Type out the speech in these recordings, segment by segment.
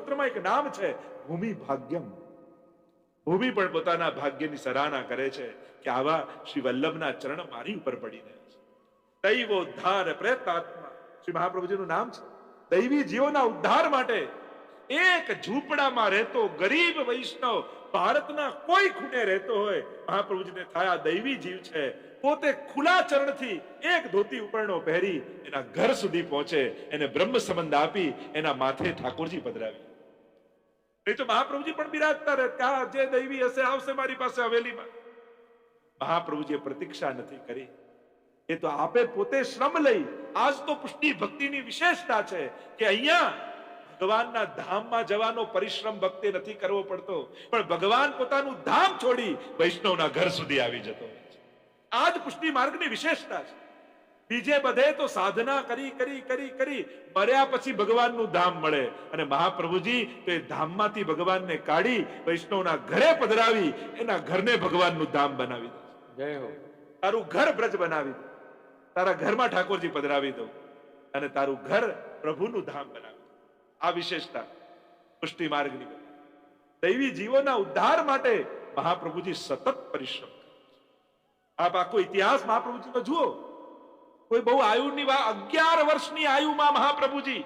સ્તોત્રમાં એક નામ છે ભૂમિ ભાગ્યમ ભૂમિ પણ પોતાના ભાગ્યની સરાહના કરે છે કે આવા શ્રી વલ્લભના ચરણ મારી ઉપર પડી રહ્યા છે દૈવો ઉદ્ધાર પ્રેતાત્મા. શ્રી મહાપ્રભુજીનું નામ છે. દૈવી જીવોના ઉદ્ધાર માટે એક ઝૂંપડામાં રહેતો ગરીબ વૈષ્ણવ ભારતના કોઈ ખૂણે રહેતો હોય, મહાપ્રભુજીને થયા દૈવી જીવ છે. પોતે ખુલા ચરણથી એક ધોતી ઉપરણો પહેરી એના ઘર સુધી પહોંચે, એને બ્રહ્મ સંબંધ આપી એના માથે ઠાકોરજી પધરાવી. નહીં તો મહાપ્રભુજી પણ બિરાજતા રહે. કે જે દૈવી હશે આવશે મારી પાસે હવેલીમાં. મહાપ્રભુજીએ પ્રતીક્ષા નથી કરી. એ તો આપે પોતે શ્રમ લઈ, આજ તો પુષ્ટિ ભક્તિની વિશેષતા છે કે અહીંયા ભગવાનના ધામમાં જવાનો પરિશ્રમ ભક્તે નથી કરવો પડતો. પણ ભગવાન પોતાનું ધામ છોડી વૈષ્ણવના ઘર સુધી આવી જતો આજ પુષ્ટિ માર્ગની વિશેષતા છે. બીજે બધે તો સાધના કરી કરી કરી કરી મર્યા પછી ભગવાનનું ધામ મળે. અને મહાપ્રભુજી તો એ ધામમાંથી ભગવાનને કાઢી વૈષ્ણવના ઘરે પધરાવી એના ઘરને ભગવાનનું ધામ બનાવી દે. જય હો. તારું ઘર બ્રજ બનાવી દઉં તારા ઘરમાં ઠાકોરજી પધરાવી દઉં અને તારું ઘર પ્રભુનું ધામ બનાવી આ વિશેષતા પુષ્ટિ માર્ગની દૈવી જીવોના ઉદ્ધાર માટે મહાપ્રભુજી સતત પરિશ્રમ આપ આખો ઇતિહાસ મહાપ્રભુજીનો જુઓ. કોઈ બહુ આયુની વા અગિયાર વર્ષની આયુમાં મહાપ્રભુજી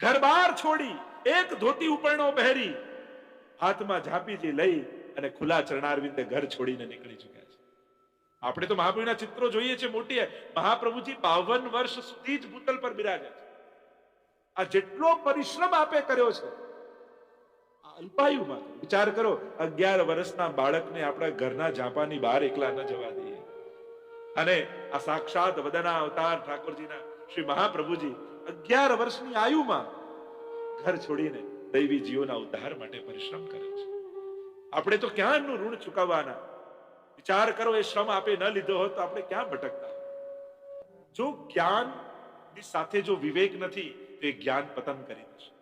ઘર બહાર છોડી એક ધોતી ઉપરણો પહેરી હાથમાં ઝાંપીજી લઈ અને ખુલ્લા ચરણારવિંદે ઘર છોડીને નીકળી ચૂક્યા છે. આપણે તો મહાપ્રભુના ચિત્રો જોઈએ છે મોટી મહાપ્રભુજી બાવન વર્ષ સુધી જ ભૂતલ પર બિરાજે છે. આ જેટલો પરિશ્રમ આપે કર્યો છે અલ્પાયુમાં વિચાર કરો, અગિયાર વર્ષના બાળકને આપણા ઘરના ઝાંપાની બહાર એકલા ન જવા દઈએ. અને આ સાક્ષાત વદના અવતાર ઠાકોરજીના શ્રી મહાપ્રભુજી અગિયાર વર્ષની આયુમાં ઘર છોડીને દૈવી જીવોના ઉદ્ધાર માટે પરિશ્રમ કરે છે. આપણે તો ક્યાંનું ઋણ ચૂકવવાના? વિચાર કરો, એ શ્રમ આપે ન લીધો હોત તો આપણે ક્યાં ભટકતા? જો જ્ઞાનની સાથે જો વિવેક નથી, તો એ જ્ઞાન પતન કરી દેશે.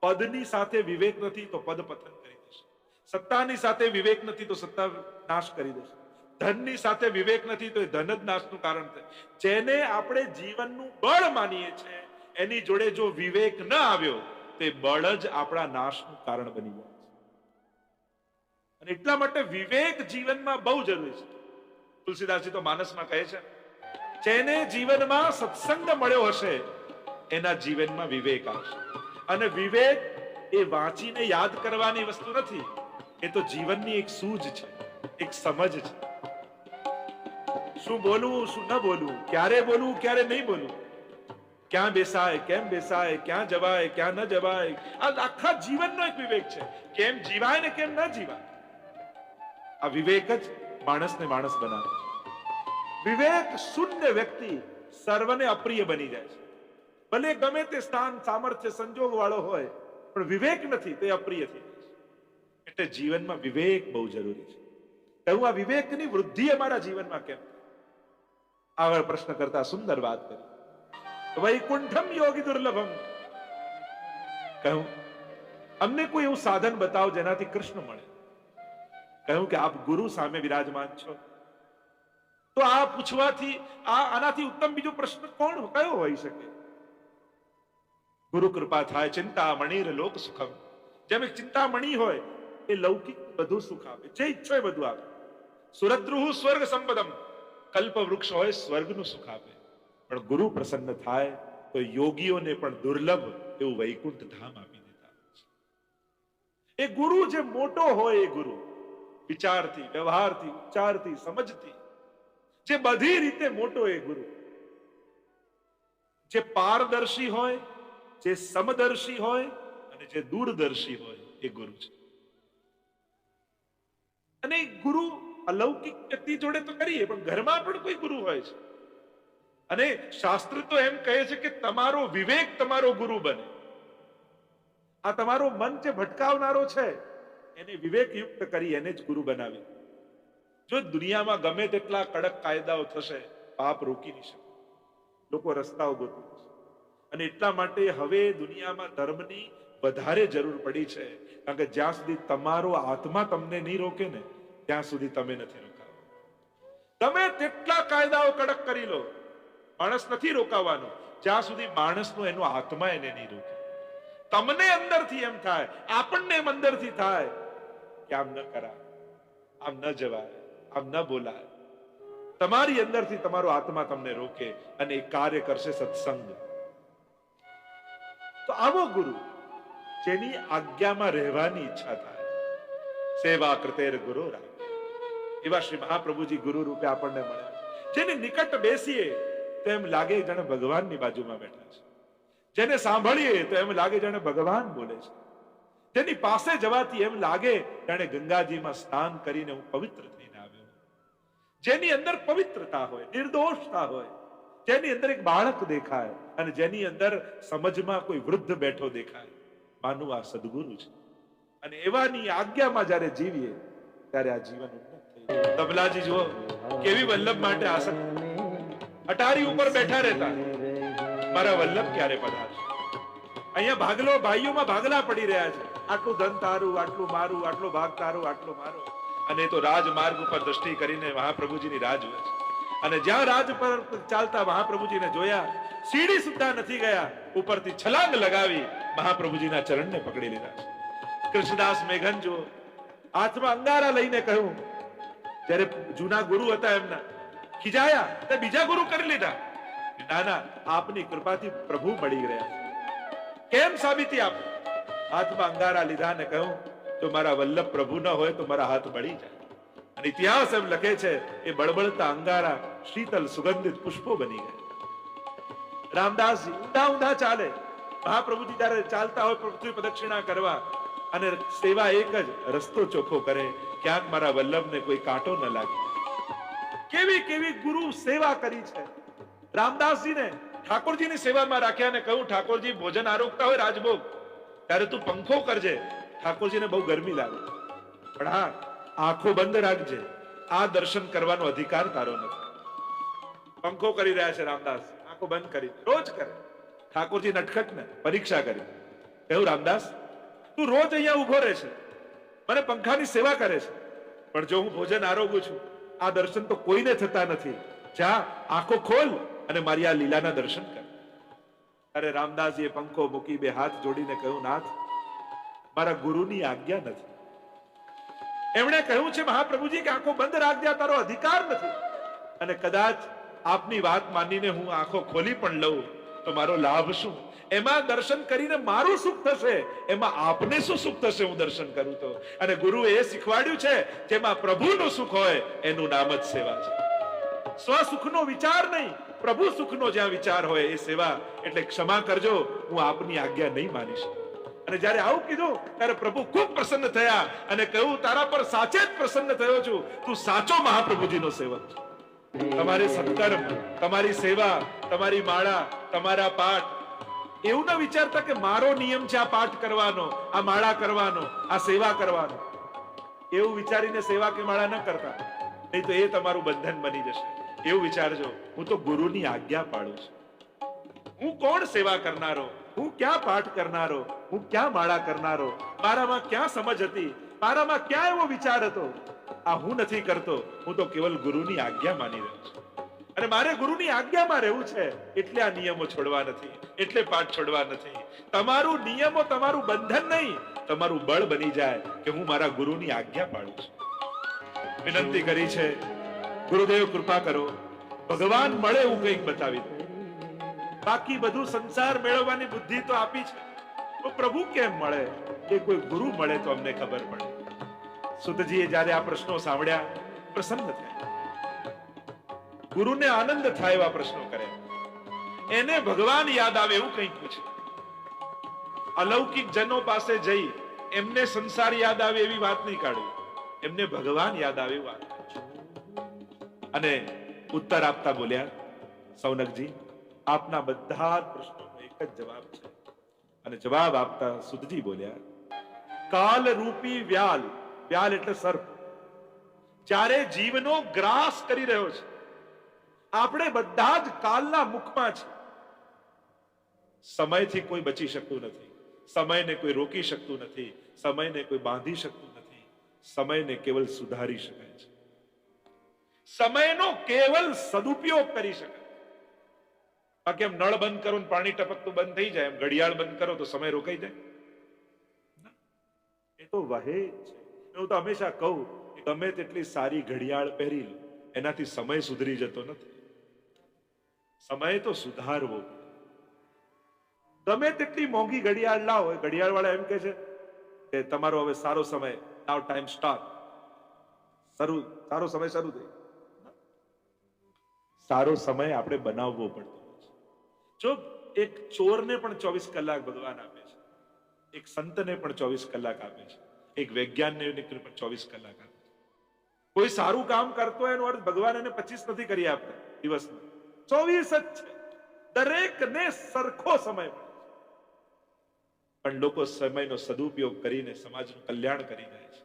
પદની સાથે વિવેક નથી, તો પદ પતન કરી દેશે. સત્તાની સાથે વિવેક નથી, તો સત્તા નાશ કરી દેશે. ધનની સાથે વિવેક નથી, તો એ ધન જ નાશનું કારણ છે. જેને આપણે જીવનનું બળ માનીએ છીએ, એની જોડે જો વિવેક ન આવ્યો, તો બળ જ આપણા નાશનું કારણ બની જાય છે. અને એટલા માટે વિવેક જીવનમાં બહુ જરૂરી છે. તુલસીદાસજી તો માનસમાં કહે છે, જેને જીવનમાં સત્સંગ મળ્યો હશે, એના જીવનમાં વિવેક આવશે. અને વિવેક એ વાંચીને યાદ કરવાની વસ્તુ નથી, એ તો જીવનની એક સૂઝ છે, એક સમજ છે. શું બોલવું, શું ન બોલવું? ક્યારે બોલવું, ક્યારે નહીં બોલવું? ક્યાં બેસાય, કેમ બેસાય, ક્યાં જવાય, ક્યાં ન જવાય? આ આખા જીવનનો એક વિવેક છે. કેમ જીવાય ને કેમ ન જીવાય? આ વિવેક જ માણસને માણસ બનાવે વિવેક શૂન્ય વ્યક્તિ સર્વને અપ્રિય બની જાય છે. ભલે ગમે તે સ્થાન, સામર્થ્ય, સંજોગ વાળો હોય, પણ વિવેક નથી, તે અપ્રિય થઈ એટલે જીવનમાં વિવેક બહુ જરૂરી છે. કહું, આ વિવેકની વૃદ્ધિ અમારા જીવનમાં કેમ? આગળ પ્રશ્ન કરતા સુંદર વાત કરી. વૈકુંઠમ યોગી દુર્લભમ. કહ્યું, અમને કોઈ એવું સાધન બતાવો જેનાથી કૃષ્ણ મળે. કહ્યું કે આપ ગુરુ સામે વિરાજમાન છો. તો આ પૂછવાથી, આ આનાથી ઉત્તમ બીજો પ્રશ્ન કોણ કયો હોઈ શકે? ગુરુ કૃપા થાય ચિંતામણીર લોક સુખમ. જેમ એક ચિંતામણી હોય, એ લૌકિક બધું સુખ આપે. જે ઈચ્છો એ બધું આપે. સુરદ્રુહ સ્વર્ગ સંપદમ. કલ્પ વૃક્ષ હોય, સ્વર્ગનું સુખ આપે. પણ ગુરુ પ્રસન્ન થાય, તો યોગીઓને પણ દુર્લભ એવું વૈકુંઠ ધામ આપી દેતા એ ગુરુ જે મોટો હોય એ ગુરુ, વિચારથી, વ્યવહારથી, ઉચ્ચારથી, સમજથી, જે બધી રીતે મોટો એ ગુરુ, જે પારદર્શી હોય, જે સમદર્શી હોય અને જે દૂરદર્શી હોય એ ગુરુ છે. અને ગુરુ અલૌકિક વ્યક્તિ જોડે તો કરીએ, પણ ઘરમાં પણ કોઈ ગુરુ હોય છે. અને શાસ્ત્ર તો એમ કહે છે કે તમારો વિવેક તમારો ગુરુ બને. આ તમારો મન જે ભટકાવનારો છે, એને વિવેકયુક્ત કરી એને જ ગુરુ બનાવી. જો દુનિયામાં ગમે તેટલા કડક કાયદાઓ થશે, પાપ રોકી નહીં શકે. લોકો રસ્તાઓ ગોતી છે. અને એટલા માટે હવે દુનિયામાં ધર્મની વધારે જરૂર પડી છે. કારણ કે જ્યાં સુધી તમારો આત્મા તમને નહીં રોકે ને ત્યાં સુધી તમે નથી રોકાવા. તમે તેટલા કાયદાઓ કડક કરી લો, માણસ નથી રોકાવાનો. જ્યાં સુધી માણસનો એનો આત્મા એને નહીં રોકે. તમને અંદરથી એમ થાય, આપણને એમ અંદરથી થાય કે આમ ન કરાય, આમ ન જવાય, આમ ન બોલાય. તમારી અંદરથી તમારો આત્મા તમને રોકે અને એ કાર્ય કરશે સત્સંગ. તો આવો ગુરુ, જેની આજ્ઞામાં રહેવાની ઈચ્છા થાય. સેવા કૃતેર ગુરુ એવા શ્રી મહાપ્રભુજી ગુરુ રૂપે આપણને મળ્યા જેને નિકટ બેસીએ તો એમ લાગે જાણે ભગવાનની બાજુમાં બેઠા છે. જેને સાંભળીએ તો એમ લાગે જાણે ભગવાન બોલે છે. તેની પાસે જવાથી એમ લાગે જાણે ગંગાજીમાં સ્નાન કરીને હું પવિત્ર થઈને આવ્યો જેની અંદર પવિત્રતા હોય, નિર્દોષતા હોય, જેની અંદર એક બાળક દેખાય અને જેની અંદર સમજમાં કોઈ વૃદ્ધ બેઠો દેખાય, માનું આ સદગુરુ છે. અને એવાની આજ્ઞામાં જ્યારે જીવીએ, ત્યારે આ જીવન ઉન્નત. તબલાજી, જુઓ, કેવી વલ્લભ માટે આસક્ત અટારી ઉપર બેઠા રહેતા. મારા વલ્લભ ક્યારે પધારશે? અહીંયા ભાગલો, ભાઈઓમાં ભાગલા પડી રહ્યા છે. આટલું ધન તારું, આટલું મારું, આટલો ભાગ તારું, આટલો મારો. અને તો રાજમાર્ગ ઉપર દ્રષ્ટિ કરીને મહાપ્રભુજીની રાહ જોવે છે. અને જ્યાં રાજ પર ચાલતા મહાપ્રભુજીને જોયા, સીડી સુદ્ધા નથી ગયા. ઉપરથી છલાંગ લગાવી મહાપ્રભુજીના ચરણને પકડી લીધા છે. કૃષ્ણદાસ મેઘન જો હાથમાં અંગારા લઈને કહ્યું જ્યારે જૂના ગુરુ હતા એમના. ખીજાયા, તે બીજા ગુરુ કરી લીધા. ના આપની કૃપાથી પ્રભુ મળી રહ્યા કેમ સાબિતી આપ? હાથમાં અંગારા લીધા ને કહ્યું, જો મારા વલ્લભ પ્રભુ ન હોય તો મારા હાથ બળી જાય. અને ઇતિહાસ એમ લખે છે, એ બળબળતા અંગારા શીતલ સુગંધિત પુષ્પો બની ગયા. રામદાસજી ઊંધા ઊંધા ચાલે. મહાપ્રભુજી જયારે ચાલતા હોય પૃથ્વી પ્રદક્ષિણા કરવા અને સેવા એક જ રસ્તો ચોખ્ખો કરે ક્યાંક મારા વલ્લભને કોઈ કાંટો ન લાગે. કેવી કેવી ગુરુ સેવા કરી છે? રામદાસજીને ઠાકોરજીની સેવામાં રાખ્યા ને કહ્યું, ઠાકોરજી, ભોજન આરોગતા હોય રાજભોગ. ત્યારે તું પંખો કરજે. ઠાકોરજીને બહુ ગરમી લાગે. પણ હા, આંખો બંધ રાખજે. આ દર્શન કરવાનો અધિકાર તારો નથી. પંખો કરી રહ્યા છે રામદાસ. આંખો બંધ કરી. રોજ કરે. ઠાકોરજી નટખટ ને પરીક્ષા કરી. કહ્યું, રામદાસ, તું રોજ અહીંયા ઊભો રહે છે. મને પંખાની સેવા કરે છે. પણ જો હું ભોજન આરોગું છું, આ દર્શન તો કોઈને થતા નથી. જા, આંખો ખોલ અને મારી આ લીલાના દર્શન કર. અરે રામદાસજીએ પંખો મૂકી બે હાથ જોડીને કહ્યું, નાથ, મારા ગુરુની આજ્ઞા નથી. એમણે કહ્યું છે, મહાપ્રભુજી, કે આંખો બંધ રાખ્યા તારો અધિકાર નથી. અને કદાચ આપની વાત માનીને હું આંખો ખોલી પણ લઉં, તો મારો લાભ શું? એમાં દર્શન કરીને મારું સુખ થશે. એમાં આપને શું સુખ થશે હું દર્શન કરું તો? અને ગુરુ એ શીખવાડ્યું છે, જેમાં પ્રભુનું સુખ હોય, એનું નામ જ સેવા છે. સ્વસુખનો વિચાર નહીં, પ્રભુ સુખનો જ્યાં વિચાર હોય એ સેવા. એટલે ક્ષમા કરજો, હું આપની આજ્ઞા નહીં માનીશ અને જ્યારે આવું કીધું, ત્યારે પ્રભુ ખૂબ પ્રસન્ન થયા અને કહ્યું, તારા પર સાચે જ પ્રસન્ન થયો છું. તું સાચો મહાપ્રભુજીનો સેવક છે. તમારી સત્કર્મ, તમારી સેવા, તમારી માળા, તમારા પાઠ એવું ના વિચારતા કે મારો નિયમ છે આ પાઠ કરવાનો, આ માળા કરવાનો, આ સેવા કરવાનો. એવું વિચારીને સેવા કે માળા ન કરતા. નહીં તો એ તમારું બંધન બની જશે. એવું વિચારજો. હું તો ગુરુની આજ્ઞા પાડું છું. હું કોણ સેવા કરનારો? હું ક્યાં પાઠ કરનારો? હું ક્યાં માળા કરનારો? મારામાં ક્યાં સમજ હતી? મારામાં ક્યાં એવો વિચાર હતો? આ હું નથી કરતો. હું તો કેવલ ગુરુની આજ્ઞા માની રહ્યો છું. અને મારે ગુરુની આજ્ઞામાં રહેવું છે. એટલે આ નિયમો છોડવા નથી, એટલે પાઠ છોડવા નથી. તમારું નિયમો તમારું બંધન નહીં, તમારું બળ બની જાય કે હું મારા ગુરુની આજ્ઞા પાડું છું. વિનંતી કરી છે, ગુરુદેવ કૃપા કરો, ભગવાન મળે એવું કંઈક બતાવી દો. બાકી બધું સંસાર મેળવવાની બુદ્ધિ તો આપી છે. તો પ્રભુ કેમ મળે? એ કોઈ ગુરુ મળે તો અમને ખબર પડે. સુતજીએ જ્યારે આ પ્રશ્નો સાંભળ્યા, પ્રસન્ન થયા. ગુરુને આનંદ થાય એવા પ્રશ્નો કરે. એને ભગવાન યાદ આવે એવું કંઈક પૂછે. અલૌકિક જનો પાસે જઈ એમને સંસાર યાદ આવે એવી વાત નહીં કાઢવી. એમને ભગવાન યાદ આવે એવું અને ઉત્તર આપતા બોલ્યા, સૌનકજી, આપના બધા જ પ્રશ્નોનો એક જ જવાબ છે. અને જવાબ આપતા સુધજી બોલ્યા કાલ રૂપી વ્યાલ. વ્યાલ એટલે સર્પ. જ્યારે જીવનો ગ્રાસ કરી રહ્યો છે આપણે બધા જ કાલના મુખમાં છે સમયથી કોઈ બચી શકતું નથી. સમયને કોઈ રોકી શકતું નથી. સમયને કોઈ બાંધી શકતું નથી. સમયને કેવલ સુધારી શકાય છે. સમયનો કેવલ સદુપયોગ કરી શકાય. બાકી એમ નળ બંધ કરો પાણી ટપકતું બંધ થઈ જાય? એમ ઘડિયાળ બંધ કરો તો સમય રોકાઈ જાય? એ તો વહે છે. હું તો હંમેશા કહું ગમે તેટલી સારી ઘડિયાળ પહેરી લો, એનાથી સમય સુધરી જતો નથી. સમય તો સુધારવો. તમે તેટલી મોંઘી ઘડિયાળ લાવો, એ ઘડિયાળ વાળા એમ કે છે કે તમારો હવે સારો સમય નાવ ટાઈમ સ્ટાર્ટ શરૂ, સારો સમય શરૂ થઈ સારો સમય આપણે બનાવવો પડતો છે. જો એક ચોરને પણ ચોવીસ કલાક ભગવાન આપે છે, એક સંતને પણ ચોવીસ કલાક આપે છે, એક વૈજ્ઞાનિકને પણ ચોવીસ કલાક આપે છે. કોઈ સારું કામ કરતો એનો અર્થ ભગવાન એને પચીસ નથી કરી આપતા દિવસમાં. ચોવીસ જ છે. દરેકને સરખો સમય પણ લોકો સમયનો સદુપયોગ કરીને સમાજનું કલ્યાણ કરી જાય છે.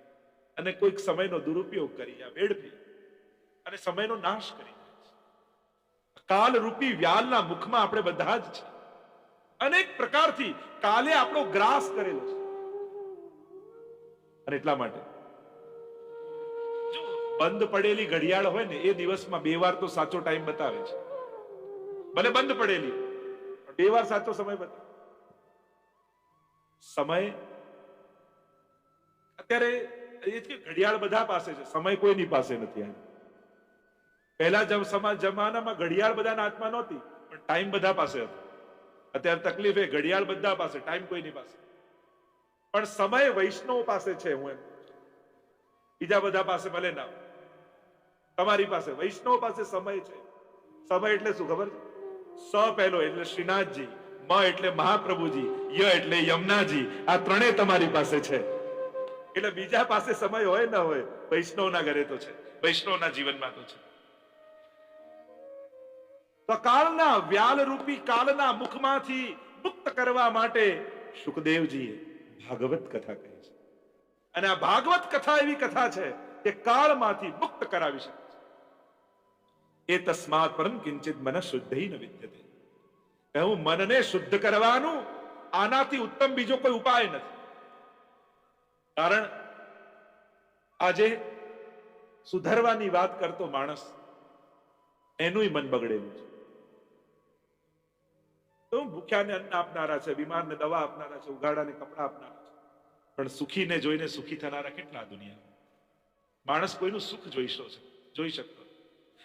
અને કોઈક સમયનો દુરુપયોગ કરી વેડફી. અને સમયનો નાશ કરી કાલ રૂપી વ્યાલના મુખમાં આપણે બધા જ છે. અનેક પ્રકારથી કાલે આપણો ગ્રાસ કરેલો છે. અને એટલા માટે બંધ પડેલી ઘડિયાળ હોય ને, એ દિવસમાં બે વાર તો સાચો ટાઈમ બતાવે છે. ભલે બંધ પડેલી. બે વાર સાચો સમય બતા સમય અત્યારે એ જ કે ઘડિયાળ બધા પાસે છે. સમય કોઈની પાસે નથી એમ પહેલા જમાનામાં ઘડિયાળ બધાના હાથમાં નહોતી, પણ ટાઈમ બધા પાસે હતો. અત્યારે તકલીફ એ ઘડિયાળ બધા પાસે ટાઈમ કોઈની પાસે. પણ સમય વૈષ્ણવ પાસે છે હું એમ બીજા બધા પાસે ભલે ના તમારી પાસે વૈષ્ણવ પાસે સમય છે. સમય એટલે શું ખબર છે? સ પહેલો એટલે શ્રીનાથજી, મ એટલે મહાપ્રભુજી, ય એટલે યમુનાજી. આ ત્રણે તમારી પાસે છે. એટલે બીજા પાસે સમય હોય ના હોય, વૈષ્ણવના ઘરે તો છે. વૈષ્ણવના જીવનમાં તો છે. તો કાળના વ્યાલ રૂપી કાળના મુખમાંથી મુક્ત કરવા માટે સુખદેવજીએ ભાગવત કથા કહી છે. અને આ ભાગવત કથા એવી કથા છે કે કાળમાંથી મુક્ત કરાવી શકે. એ તસ્માત પરમ કિંચિત મન શુદ્ધ ન વિદ્યતે કહું મનને શુદ્ધ કરવાનું આનાથી ઉત્તમ બીજો કોઈ ઉપાય નથી કારણ આજે સુધરવાની વાત કરતો માણસ એનુંય મન બગડેલું છે તો ભૂખ્યાને અન્ન આપનારા છે બીમારને દવા આપનારા છે ઉઘાડાને કપડા આપનારા છે પણ સુખીને જોઈને સુખી થનારા કેટલા દુનિયા માણસ કોઈનું સુખ જોઈશો છે જોઈ શકતો.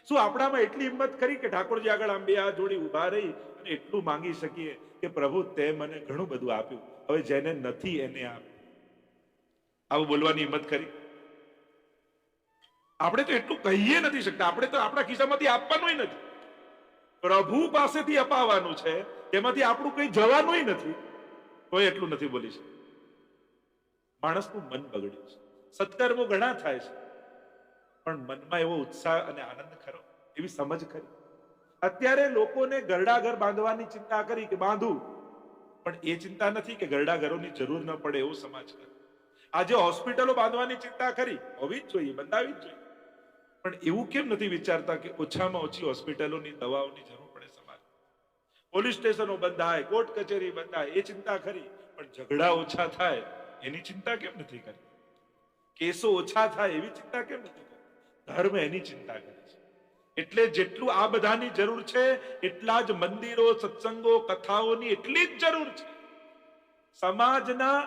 શું આપણામાં એટલી હિંમત કરી કે ઠાકોરજી આગળ આમ બે હાથ જોડી ઊભા રહી અને એટલું માંગી શકીએ કે પ્રભુ તે મને ઘણું બધું આપ્યું. હવે જેને નથી એને આપ આવું બોલવાની હિંમત કરી આપણે તો એટલું કહીએ નથી શકતા. આપણે તો આપણા ખિસ્સામાંથી આપવાનું નથી. પ્રભુ પાસેથી અપાવવાનું છે એમાંથી આપણું કઈ જવાનું નથી. કોઈ એટલું નથી બોલી શકતું માણસનું મન બગડ્યું છે. સત્કર્મો ઘણા થાય છે. પણ મનમાં એવો ઉત્સાહ અને આનંદ ખરો, એવી સમજ ખરી. અત્યારે લોકોને ગરડા ઘર બાંધવાની ચિંતા કરી કે બાંધું, પણ એ ચિંતા નથી કે ગરડા ઘરોની જરૂર ન પડે એવો સમાજ કરે. આજે હોસ્પિટલો બાંધવાની ચિંતા કરી હોવી જ જોઈએ, બંધાવી જ જોઈએ. પણ એવું કેમ નથી વિચારતા કે ઓછામાં ઓછી હોસ્પિટલોની દવાઓની જરૂર પડે સમાજ પોલીસ સ્ટેશનો બંધાય, કોર્ટ કચેરી બંધાય, એ ચિંતા ખરી, પણ ઝઘડા ઓછા થાય, એની ચિંતા કેમ નથી કરી કેસો ઓછા થાય, એવી ચિંતા કેમ નથી કરતી ધર્મ એની ચિંતા કરે છે. એટલે જેટલું આ બધાની જરૂર છે, એટલા જ મંદિરો, સત્સંગો, કથાઓની એટલી જ જરૂર છે. સમાજના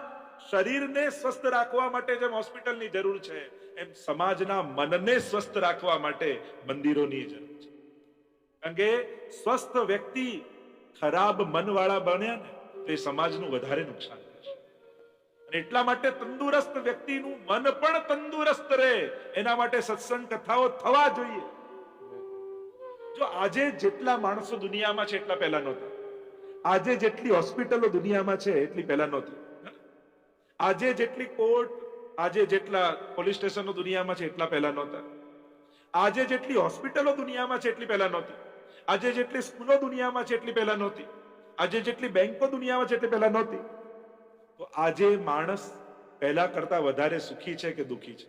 શરીરને સ્વસ્થ રાખવા માટે જેમ હોસ્પિટલની જરૂર છે, એમ સમાજના મનને સ્વસ્થ રાખવા માટે મંદિરોની જરૂર છે. કારણ કે સ્વસ્થ વ્યક્તિ ખરાબ મનવાળા બન્યા ને, તો સમાજનું વધારે નુકસાન અને એટલા માટે તંદુરસ્ત વ્યક્તિનું મન પણ તંદુરસ્ત રહે. એના માટે સત્સંગ કથાઓ થવા જોઈએ. જો આજે જેટલા માણસો દુનિયામાં છે એટલા પહેલા નહોતા. આજે જેટલી હોસ્પિટલો દુનિયામાં છે એટલી પહેલા નહોતી. આજે જેટલી કોર્ટ, આજે જેટલા પોલીસ સ્ટેશનો દુનિયામાં છે એટલા પહેલા નહોતા. આજે જેટલી હોસ્પિટલો દુનિયામાં છે એટલી પહેલા નહોતી. આજે જેટલી સ્કૂલો દુનિયામાં છે એટલી પહેલા નહોતી. આજે જેટલી બેંકો દુનિયામાં છે એટલી પહેલા નહોતી. તો આજે માણસ પહેલા કરતા વધારે સુખી છે કે દુખી છે?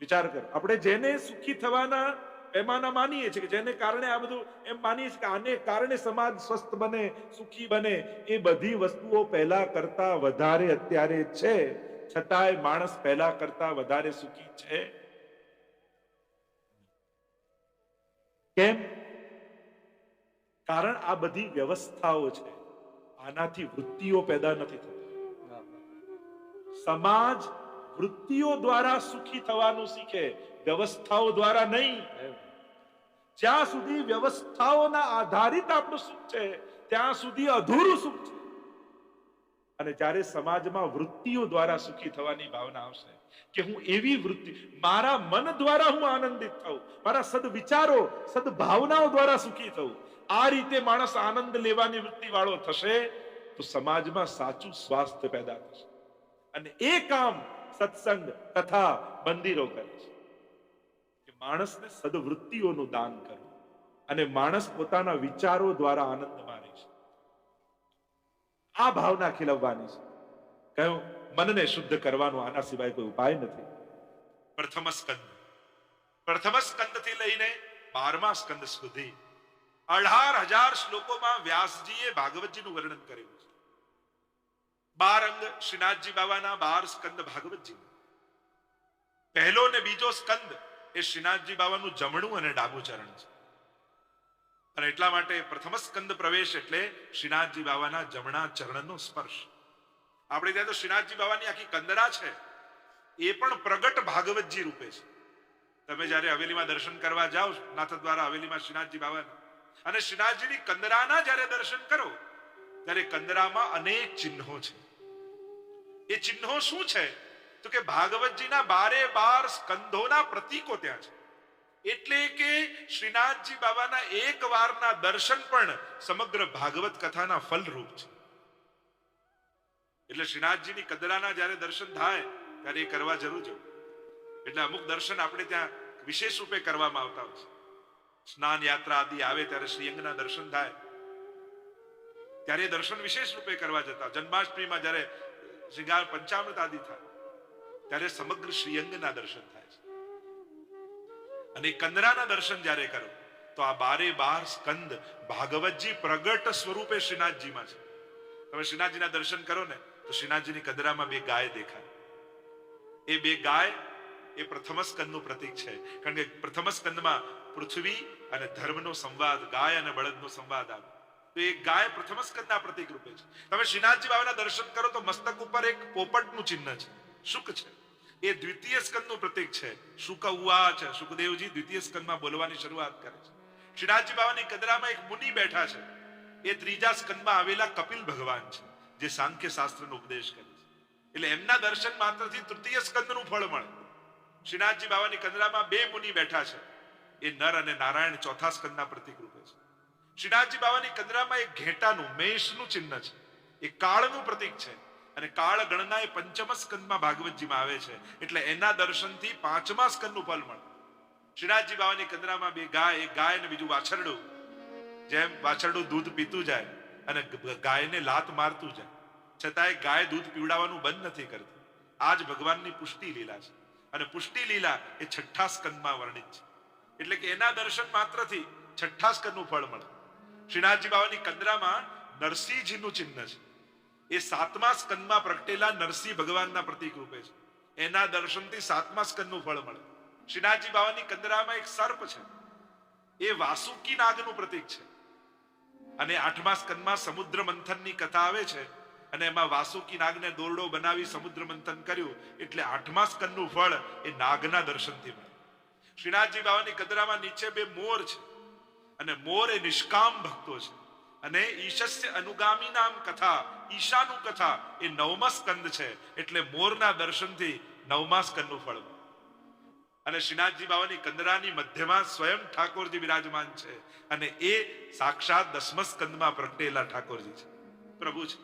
વિચાર કર. આપણે જેને સુખી થવાના પેમાના માનીએ છીએ કે જેને કારણે આ બધું એમ માનીએ છીએ કે આને કારણે સમાજ સ્વસ્થ બને, સુખી બને, એ બધી વસ્તુઓ પહેલા કરતા વધારે અત્યારે છે. છતાંય માણસ પહેલા કરતા વધારે સુખી છે. કેમ? કારણ આ બધી વ્યવસ્થાઓ છે. આનાથી વૃત્તિઓ પેદા નથી થતી. સમાજ વૃત્તિઓ દ્વારા સુખી થવાનું શીખે, વ્યવસ્થાઓ દ્વારા નહીં. જ્યાં સુધી વ્યવસ્થાઓના આધારિત આપણું સુખ છે, ત્યાં સુધી અધૂરું સુખ છે. અને જ્યારે સમાજમાં વૃત્તિઓ દ્વારા સુખી થવાની ભાવના આવશે, કે હું એવી વૃત્તિ, મારા મન દ્વારા હું આનંદિત થઉં, મારા સદવિચારો, સદભાવનાઓ દ્વારા સુખી થઉં આ રીતે માણસ આનંદ લેવાની વૃત્તિ વાળો થશે, તો સમાજમાં સાચું સ્વાસ્થ્ય પેદા થશે. અને એ કામ સત્સંગ તથા મંદિરો કરે છે. કે માણસને સદવૃત્તિઓનું દાન કરવું. અને માણસ પોતાના વિચારો દ્વારા આનંદ માણે છે. આ ભાવના ખીલવવાની છે. કહ્યું, મનને શુદ્ધ કરવાનો આના સિવાય કોઈ ઉપાય નથી. પ્રથમ સ્કંદ. પ્રથમ સ્કંદથી લઈને બારમા સ્કંદ સુધી અઢાર હજાર શ્લોકોમાં વ્યાસજીએ ભાગવતજીનું વર્ણન કર્યું છે. બાર અંગ શ્રીનાથજી બાબાના બાર સ્કંદ ભાગવતજી. પહેલો ને બીજો સ્કંદ એ શ્રીનાથજી બાબાનું જમણું અને ડાબું ચરણ છે. અને એટલા માટે પ્રથમ સ્કંદ પ્રવેશ એટલે શ્રીનાથજી બાબાના જમણા ચરણનો સ્પર્શ. આપણે ત્યાં તો શ્રીનાથજી બાબાની આખી કંદરા છે. એ પણ પ્રગટ ભાગવતજી રૂપે છે. તમે જ્યારે હવેલીમાં દર્શન કરવા જાઓ નાથ દ્વારા હવેલીમાં શ્રીનાથજી બાબાના અને શ્રીનાથજીની કંદરાના જ્યારે દર્શન કરો, ત્યારે કંદરામાં અનેક ચિહ્નો છે. એ ચિહ્નો શું છે? તો કે ભાગવતજીના બારે બાર સ્કંધોના પ્રતીકો ત્યાં છે. એટલે કે શ્રીનાથજી બાબાના એક વારના દર્શન પણ સમગ્ર ભાગવત કથાના ફલરૂપ છે. એટલે શ્રીનાથજીની કદરાના જ્યારે દર્શન થાય, ત્યારે એ કરવા જરૂર જવું એટલે અમુક દર્શન આપણે ત્યાં વિશેષ રૂપે કરવામાં આવતા હોય છે. સ્નાન યાત્રા આદિ આવે ત્યારે શ્રીઅંગના દર્શન થાય. ત્યારે દર્શન વિશેષ રૂપે કરવા જતા. જન્માષ્ટમીમાં જ્યારે શ્રીગાર પંચામૃત આદિ થાય, ત્યારે સમગ્ર શ્રીઅંગના દર્શન થાય છે. અને કંદરાના દર્શન જ્યારે કરો, તો આ બારે બાર સ્કંદ ભાગવતજી પ્રગટ સ્વરૂપે શ્રીનાથજીમાં છે. તમે શ્રીનાથજીના દર્શન કરો ને, તો શ્રીનાથજીની કંદરામાં બે ગાય દેખાય. એ બે ગાય એ પ્રથમ સ્કંદનું પ્રતીક છે. કારણ કે પ્રથમ સ્કંદમાં પૃથ્વી અને ધર્મનો સંવાદ, ગાય અને બળદનો સંવાદ આવે. તો એ ગાય પ્રથમ સ્કંદના પ્રતીક રૂપે છે. તમે શ્રીનાથજી બાબાના દર્શન કરો તો મસ્તક ઉપર એક પોપટનું ચિહ્ન છે. શુક છે. એ દ્વિતીય સ્કંદનું પ્રતીક છે. શુક ઉવા છે. સુખદેવજી દ્વિતીય સ્કંદમાં બોલવાની શરૂઆત કરે છે. શ્રીનાથજી બાબાની કદરામાં એક મુનિ બેઠા છે. એ ત્રીજા સ્કંદમાં આવેલા કપિલ ભગવાન છે, જે સાંખ્ય શાસ્ત્રનો ઉપદેશ કરે છે. એટલે એમના દર્શન માત્રથી તૃતીય સ્કંદનું ફળ મળે. શ્રીનાથજી બાબાની કદરામાં બે મુનિ બેઠા છે. એ નર અને નારાયણ ચોથા સ્કંદના પ્રતિક રૂપે છે. શ્રીનાથજી બાવાની કંદરામાં એક ઘેટાનું, મેષનું ચિહ્ન છે. એ કાળનું પ્રતીક છે. અને કાળ ગણના એ પંચમ સ્કંદમાં ભાગવતજીમાં આવે છે. એટલે એના દર્શનથી પાંચમા સ્કંદનું ફલ મળે. શ્રીનાથજી બાવાની કંદરામાં બે ગાય, એક ગાય અને બીજું વાછરડું. જેમ વાછરડું દૂધ પીતું જાય અને ગાયને લાત મારતું જાય. છતાંય ગાય દૂધ પીવડાવવાનું બંધ નથી કરતી. આજ ભગવાનની પુષ્ટિ લીલા છે. અને પુષ્ટિ લીલા એ છઠ્ઠા સ્કંદમાં વર્ણિત છે. એટલે કે એના દર્શન માત્રથી છઠ્ઠા સ્કંદનું ફળ મળે. શ્રીનાથજી બાબાની કંદરામાં નરસિંહજીનું ચિહ્ન છે. એ સાતમા સ્કંદમાં પ્રગટેલા નરસિંહ ભગવાનના પ્રતીક રૂપે છે. એના દર્શનથી સાતમા સ્કંદનું ફળ મળે. શ્રીનાથજી બાબાની કંદરામાં એક સર્પ છે. એ વાસુકી નાગનું પ્રતીક છે. અને આઠમા સ્કંદમાં સમુદ્ર મંથનની કથા આવે છે અને એમાં વાસુકી નાગને દોરડો બનાવી સમુદ્ર મંથન કર્યું એટલે આઠમા સ્કંદનું ફળ એ નાગના દર્શનથી મળે. શ્રીનાથજી બાબાની કદરામાં નીચે બે મોર છે. અને મોર એ નિષ્કામ ભક્તો છે. અને ઈશસ્ય અનુગામી નામ કથા, ઈશાનું કથા એ નવમા સ્કંદ છે. એટલે મોરના દર્શનથી નવમા સ્કંદનું ફળ. અને શ્રીનાથજી બાબાની કંદરાની મધ્યમાં સ્વયં ઠાકોરજી બિરાજમાન છે. અને એ સાક્ષાત દસમ સ્કંદમાં પ્રગટેલા ઠાકોરજી છે. પ્રભુ છે.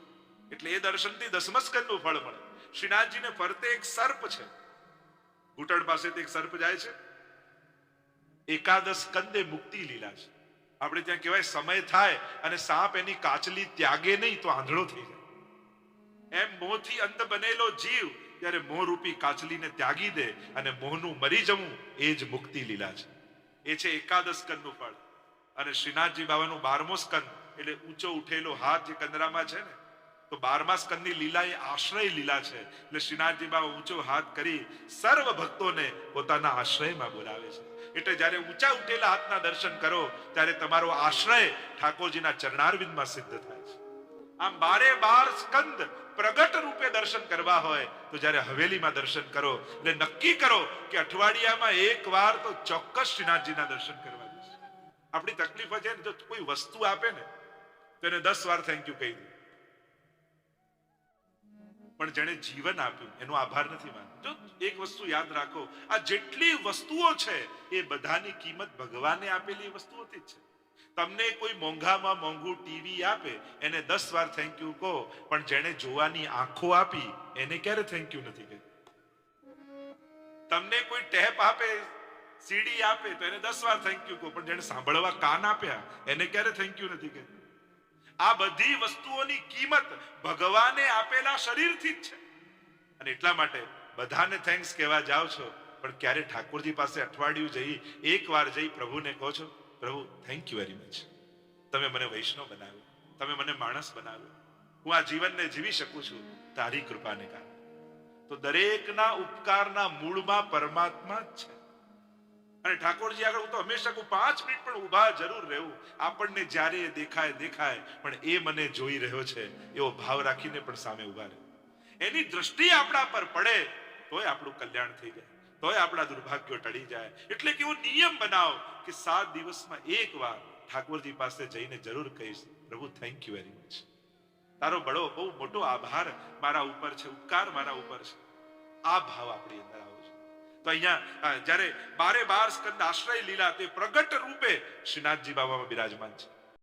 એટલે એ દર્શનથી દસમ સ્કંદનું ફળ મળે. શ્રીનાથજીને ફરતે એક સર્પ છે. ઘૂંટણ પાસેથી એક સર્પ જાય છે. એકાદશ કંદે મુક્તિ લીલા છે. આપણે ત્યાં કહેવાય સમય થાય અને સાપ એની કાચલી ત્યાગે નહીં તો આંધળો થઈ જાય. એમ મોહથી અંત બનેલો જીવ ત્યારે મોહરૂપી કાચલીને ત્યાગી દે અને મોહનું મરી જવું એ જ મુક્તિ લીલા છે. એ છે એકાદશ કંદનું ફળ. અને શ્રીનાથજી બાબાનું બારમો સ્કંદ એટલે ઊંચો ઉઠેલો હાથ જે કંદરામાં છે ને તો બારમા સ્કંદની લીલા એ આશ્રય લીલા છે. એટલે શ્રીનાથજી બાબા ઊંચો હાથ કરી સર્વ ભક્તોને પોતાના આશ્રયમાં બોલાવે છે. એટલે જ્યારે ઊંચા ઉઠેલા હાથના દર્શન કરો, ત્યારે તમારો આશ્રય ઠાકોરજીના ચરણારવિંદમાં સિદ્ધ થાય છે. આમ બારે બાર સ્કંદ પ્રગટ રૂપે દર્શન કરવા હોય, તો જ્યારે હવેલીમાં દર્શન કરો, એટલે નક્કી કરો કે અઠવાડિયામાં એક વાર તો ચોક્કસ શ્રીનાથજીના દર્શન કરવા આપણી તકલીફ છે ને, જો કોઈ વસ્તુ આપે ને, તો એને દસ વાર થેન્ક યુ કહી દે પણ જેણે જીવન આપ્યું, એનો આભાર નથી માનતો. એક વસ્તુ યાદ રાખો, આ જેટલી વસ્તુઓ છે, એ બધાની કિંમત ભગવાને આપેલી વસ્તુઓથી જ છે. તમને કોઈ મોંઘામાં મોંઘું ટીવી આપે, એને દસ વાર થેન્ક યુ કહો, પણ જેણે જોવાની આંખો આપી, એને ક્યારે થેન્ક યુ નથી કહ્યું? તમને કોઈ ટેપ આપે સીડી આપે, તો એને દસ વાર થેન્ક યુ કહો, પણ જેણે સાંભળવા કાન આપ્યા, એને ક્યારે થેન્ક યુ નથી કહ્યું? આ બધી વસ્તુઓની કિંમત ભગવાને આપેલા શરીરથી જ છે. અને એટલા માટે બધાને થેન્ક્સ કહેવા જાઓ છો, પણ ક્યારે ઠાકોરજી પાસે અઠવાડિયું જઈ એક વાર જઈ પ્રભુને કહો છો, પ્રભુ થેન્ક યુ વેરી મચ તમે મને વૈષ્ણવ બનાવ્યો, તમે મને માણસ બનાવ્યો. હું આ જીવનને જીવી શકું છું, તારી કૃપાને કારણે. તો દરેકના ઉપકારના મૂળમાં પરમાત્મા જ છે. અને ઠાકોરજી આગળ, હું તો હંમેશા કહું, પાંચ મિનિટ પણ ઊભા જરૂર રહેવું. આપણને જ્યારે એ દેખાય દેખાય, પણ એ મને જોઈ રહ્યો છે, એવો ભાવ રાખીને પણ સામે ઊભા રહે. એની દ્રષ્ટિ આપણા પર પડે, તોય આપણું કલ્યાણ થઈ જાય, તોય આપણા દુર્ભાગ્યો ટળી જાય. એટલે કે એવો નિયમ બનાવો કે સાત દિવસમાં એક વાર ઠાકોરજી પાસે જઈને જરૂર કહીશ, પ્રભુ થેન્ક યુ વેરી મચ તારો બડો બહુ મોટો આભાર મારા ઉપર છે, ઉપકાર મારા ઉપર છે. આ ભાવ આપણી અંદર તો અહીંયા જ્યારે બારે બાર સ્કંદ આશ્રય લીલા તે પ્રગટ રૂપે શ્રીનાથજી બાબામાં બિરાજમાન છે.